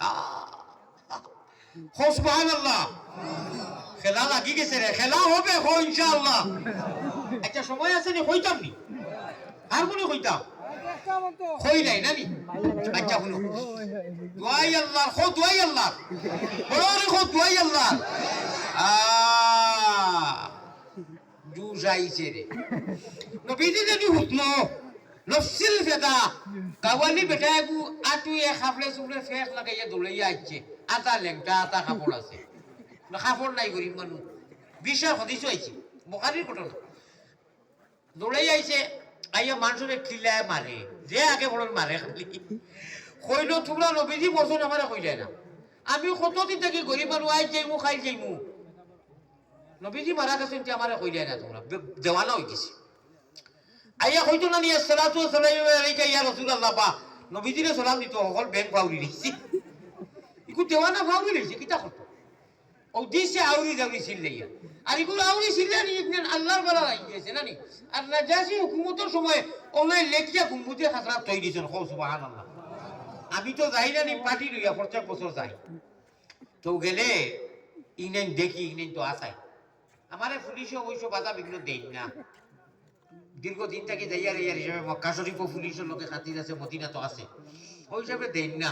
মাসকুন হো সুবহানাল্লাহ। খেলা লাগি গেছে রে, খেলা হবে হো ইনশাআল্লাহ। একটা সময় আছে নি, হইতাম নি? আর কোনো হইতাম? হই নাই নানি আচ্ছা শুনো। আল্লাহ হো আল্লাহ বড় হো দোয়াই আল্লাহ আ, জুস আইছে রে। নবীজি যদি হুতনো নফসিল ফেদা কাওয়ালি বেটাইবু আটুয়ে খাফলে চুফলে ফেস লাগাইয়া দৌড়াইয়া আসছে আটা লেংটা আটা কাপড় আছে কাপড় নাই গরিব মানুষ বিশ্বাস সদিছো আইছে বকারির ঘটনা দৌড়াই আইছে আইয়া মানুষের খিলায় মারে যে আগে বড় মারে খালি কইলো তোমরা নবীজি বছর আমার কই যায় না আমি কতদিন থেকে গরিব মানুষ আই যাইমু খাই যাইমু নবীজি মারা গেছেন আমার কই যায় না তোমরা হয়ে গেছে আইয়া কইতো না নিয়ে সালাতু সালাম আলাইকা ইয়া রাসূলুল্লাহ বা নবীজিরে সালাম দিত হল ব্যাংক পাউরি দিছি ইকু দেওয়ানা পাউরি দিছে কিতা করতো ও দিছে আউরি দাউরি সিল্লাইয়া। আর এগুলো আউরি সিল্লা নি ইবনে আল্লাহর বলা লাগি গেছে না নি আর নাজাসি হুকুমতের সময় ওলাই লেখিয়া গুম্বুতে খাসরা তৈরি দিছেন হো সুবহানাল্লাহ। আমি তো যাই না নি, পার্টি লইয়া প্রত্যেক বছর যাই। তো গেলে ইনেন দেখি ইনেন তো আসাই আমারে পুলিশে অবশ্য বাধা বিঘ্ন দেই না। দীর্ঘদিন থেকে যাইয়ার ইয়ার হিসাবে মক্কা শরীফ পুলিশের লোকে খাতির আছে মদিনা তো আছে। ওই হিসাবে দেন না।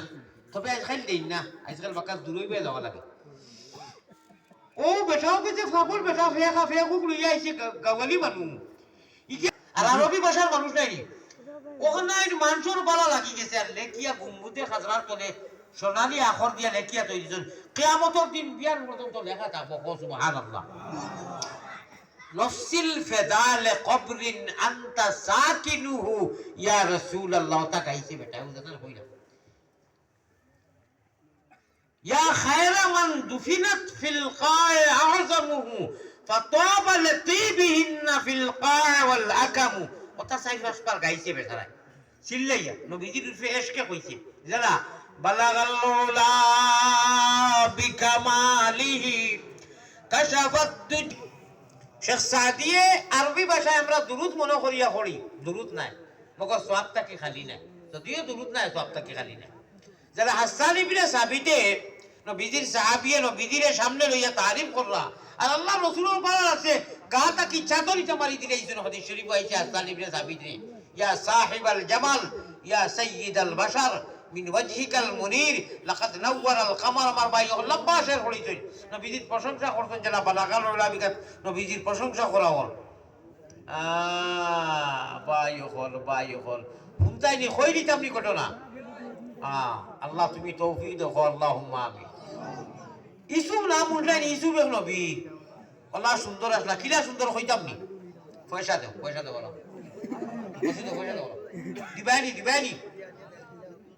তবে আজকাল দেন না। আজকাল বাক্কা দূরই বেয়ে যাওয়া লাগে। ও বেটাও যে ফাপর বেটা ফেয়া খা ফেয়া কুক লইয়া আইছে গাওয়ালি মানুষ আর আরবি ভাষার মানুষ নাই। ওখানে মানুষের বালা লাগি গেছে আর লেখিয়া গুম্বুতে খাজরার তলে সোনালি আখর দিয়া লেখিয়া তৈরি কেয়ামতর দিন বিয়ার পর্যন্ত লেখা থাকব সুবহানাল্লাহ নফসিল ফেদাল কবরিন আন্তা সাকিনুহু। ইয়া রাসূলুল্লাহ, তা গাইছে বেটা, ও জানা কইলা ইয়া খায়রা মান দুফিনাত ফিল কায় আযমুহু ফাতাবা লাতিবিহিন্না ফিল কায় ওয়াল আকামু। ওটা সাইফ আসপার গাইছে বেটারা চিল্লাইয়া, নবীজির রূপে এসকে কইছে যারা বালাগাল উলা বিকামালিহি, কাশাফাত শেখ সাদিয়ে আরবি ভাষায় আমরা দুরুদ মনে করিয়া করি দুরুদ নাই। মগর সব তাকে খালি নাই? যদিও দুরুদ নাই সব তাকে খালি নাই? যারা হাসান ইবনে সাবিতে নবীজির সাহাবিয়ে নবীজির সামনে লইয়া তারিফ করলা, আর আল্লাহ রসুলের পাড়া আছে, গা তাকি চাদর ইটা মারি দিলে ইসুন হদিস শরীফ আইছে হাসান ইবনে সাবিতে। ইয়া সাহিব আল জামাল, ইয়া সাইয়্যিদ আল বাশার মিন ওয়াজহিকাল মুনির, লাকাদ নাওয়ার আল কামার, আমার ভাই লম্বা শের করিছেন নবীজির প্রশংসা করতেন যারা বালাগাল উলাবিকাত নবীজির প্রশংসা করা হল। বাই হল বাই হল। শুনতাইনি কই দিতাম নি। ঘটনা আল্লাহ তুমি তৌফিক দেখো আল্লাহ আমি ইসুফ নাম উঠলেন ইসুফ এক নবী। আল্লাহ সুন্দর আসলা কিলা সুন্দর হইতাম নি পয়সা দেও, পয়সা দেবো না পয়সা দেও, পয়সা দেবো দিবাইনি দিবাইনি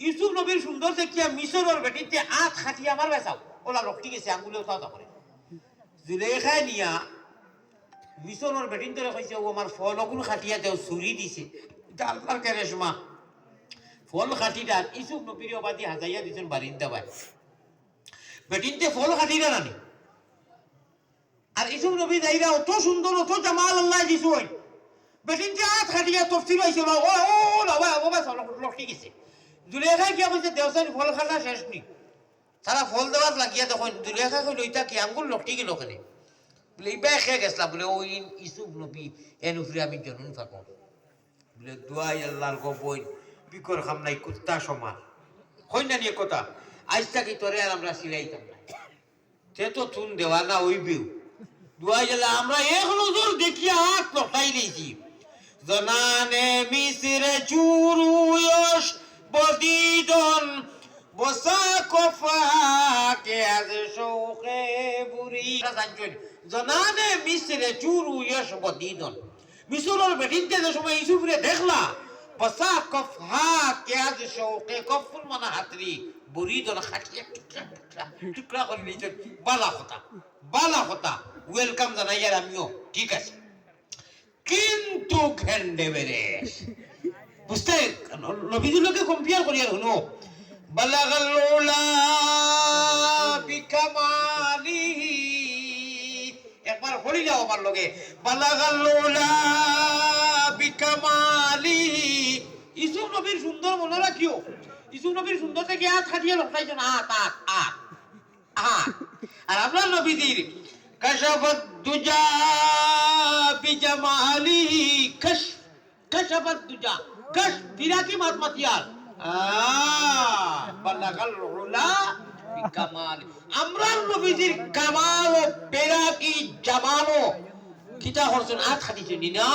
ইউসুফ নবীর সুন্দর দেখিয়া মিশরের বেটিতে আখ খাটিয়া আমার বেসাও ওলা রক্তি গেছে আঙ্গুলে উঠা করে জুলেখায় নিয়া মিশরের বেটিন তোরে কইছে ও আমার ফল অগুলো খাটিয়া দেও চুরি দিছে আল্লাহর কেরেশমা ফল খাটিটা ইসুফ নবীর বাদি হাজাইয়া দিছেন বারিন্দা ভাই বেটিনতে ফল খাটিরা নানি আর ইসুফ নবী যাইরা অত সুন্দর অত জামাল আল্লাহ দিছো বেটিনতে আখ খাটিয়া তফসিল হইছে ও ও লাবা ও বাস লক্ষ্টি গেছে জুলেখায় কি কইছে দেওসান ফল খাটা শেষ নি সারা ফল দেওয়ার লাগিয়া তখন জুলেখা কইল ইটা কি আঙ্গুল লক্ষ্টি গেল ওখানে বলে ইবাই খেয়ে গেছলা। বলে ওই ইসুফ নবী, এন উপরে আমি জনুন থাকো। বলে দুয়াই আল্লাহর গোপন বিকর খাম নাই, কুত্তা সমান হই না নিয়ে কথা। আজ থাকি তোরে আর আমরা সিলাইতাম না। তে তো তুন দেওয়া না, ওই বিউ। দুয়াই গেলে আমরা এক নজর দেখিয়া হাত লটাই নিয়েছি জনানে মিসরে চুরুয়স আজ শৌকে বুড়ি জনানে মিসরে চুরুয়স বদিদন। মিসরের বেটিনতে যে সময় ইসুফরে দেখলা, বসা কফা কে আজ শৌকে কফুল মানা হাতরি বুড়ি দন খাটিয়া টুকরা করে নিয়েছেন। বালা কথা বালা কথা। ওয়েলকাম জানাই আর আমিও, ঠিক আছে। কিন্তু ঘেন্ডে বেরেস বুঝতে? নবীজুলকে কম্পেয়ার করি আর শুনো বালাগাল উলা বিকামালিহি একবার হলি যাও আমার লগে। বালাগাল উলা বিকামালিহি ইসুফ নবীর সুন্দর মনে রাখিও। ইসুফ নবীর সুন্দর থেকে হাত খাটিয়ে লটাইছো না। হাত হাত হাত হাত আর আপনার নবীজির কশফত দুজা বিজামালিহি কশ কশফত দুজা। খাটিছেন না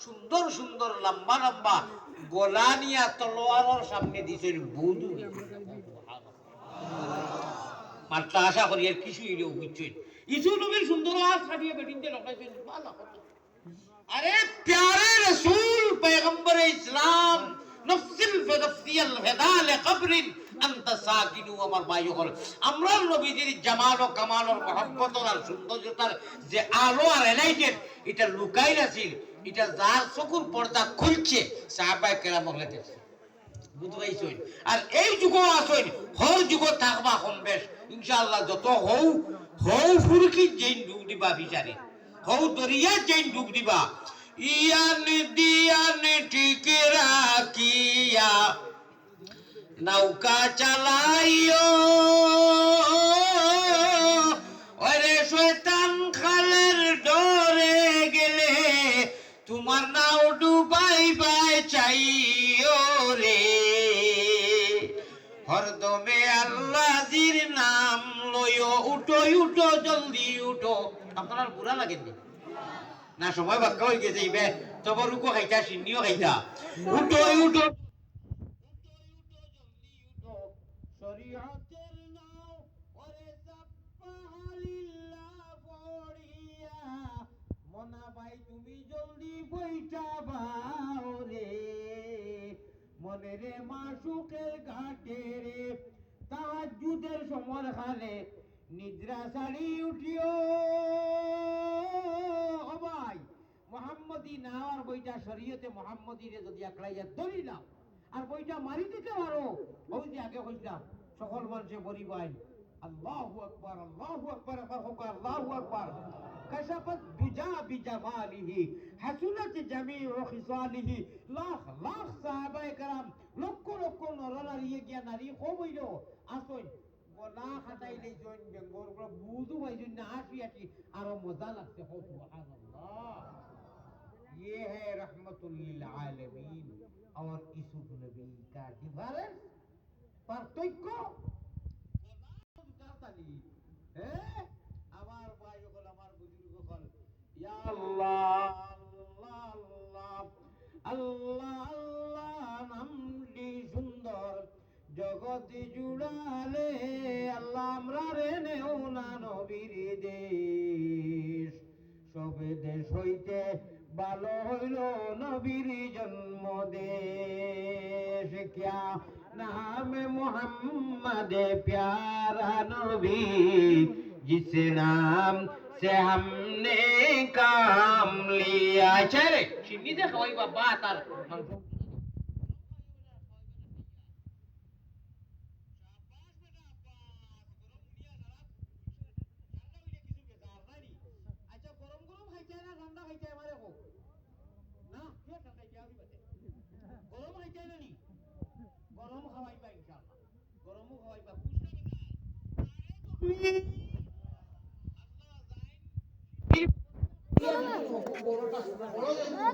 সুন্দর সুন্দর, লম্বা লম্বা। গোলা নিয়া তলোয়ারের সামনে দিছেন বুধু। আশা করি আর কিছুই বুঝছেন? ইসু নবীর সুন্দর হাত খাটিয়ে বেটিনতে লটাইছেন ভালো আরে প্যারে রসুল پیغمبر ইসলাম নফসিল ফিদফসিয়াল হেদাল কবরিন আন্ত সাকিনু আমার ভাই হল আমরা নবীজির জামাল ও কামাল ও মহব্বত আর সৌন্দর্যতার যে আলো আর এলাইটেড এটা লুকাই আছিল। এটা যার চকুর পর্দা খুলছে, সাহাবায়ে কেরাম হলে দেখছে বুঝবাইছই আর এই যুগ আসইন হর যুগ থাকবা কম বেশ। ইনশাআল্লাহ যত হও হও ফুরকি, যেই ডুবডি বা বিচারে হও দরিয়া জেন ডুব দিবা। ইয়ান দিয়ান ঠিক রাখিয়া নৌকা চালাইও। ওরে শয়তান খালের ডরে গেলে তোমার নাও ডুবাই বাই চাইও রে। হরদমে আল্লাহজির নাম লইও, উঠো উঠো, জলদি উঠো। আপনার বুড়া লাগেনি না? সময় বাক্কা হয়ে গেছে, ইবে। তবর উকো খাইতা সিন্নিও খাইতা উঠো উঠো। নিদ্রা সারি উঠিও। বইটা শরীয়তে মোহাম্মদী রে যদি আকড়াইয়া ধরি নাও আর বইটা মারি দিতে পারো ওই যে আগে হইতাম সকল মানুষে বলি বাইন আল্লাহু আকবার আল্লাহু আকবার একবার হোক আল্লাহু আকবার كشفت دجا بجماله حسنت جميع خصاله লাখ লাখ সাহাবায়ে کرام লক্ষ লক্ষ নরনারী গিয়া নারী কম হইল আসইন গলা খাটাইলে জয়েন বেঙ্গর গুলো বুঝু পাইছেন না আসি আসি আরো মজা লাগছে হো সুবহানাল্লাহ ये है रहमतुल लिल आलमीन और ইসুফ নবী का डिफरेंस পার্থক্য হ্যাঁ আমার ভাই হল আমার বুজুর্গ হল ইয়া আল্লাহ আল্লাহ আল্লাহ আল্লাহ আল্লাহ নামটি সুন্দর জগতে জুড়ালে আল্লাহ আমরা রে নেও না নবীর দেশ সবে দেশ হইতে ভালো হইল নবীর জন্ম দেশ ক্যা नाम मोहम्मद प्यारा नबी जिस नाम से हमने काम लिया चले चिन्नी दे खवाई बाबा तार খাওয়াই পাতে গরম হইতে নি? গরম খাওয়াইবা ইনশাআল্লাহ। গরমও খাওয়াইবা। বুঝলে নাকি? বড়টা বড় বড় হ্যাঁ।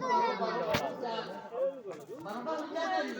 বারোটা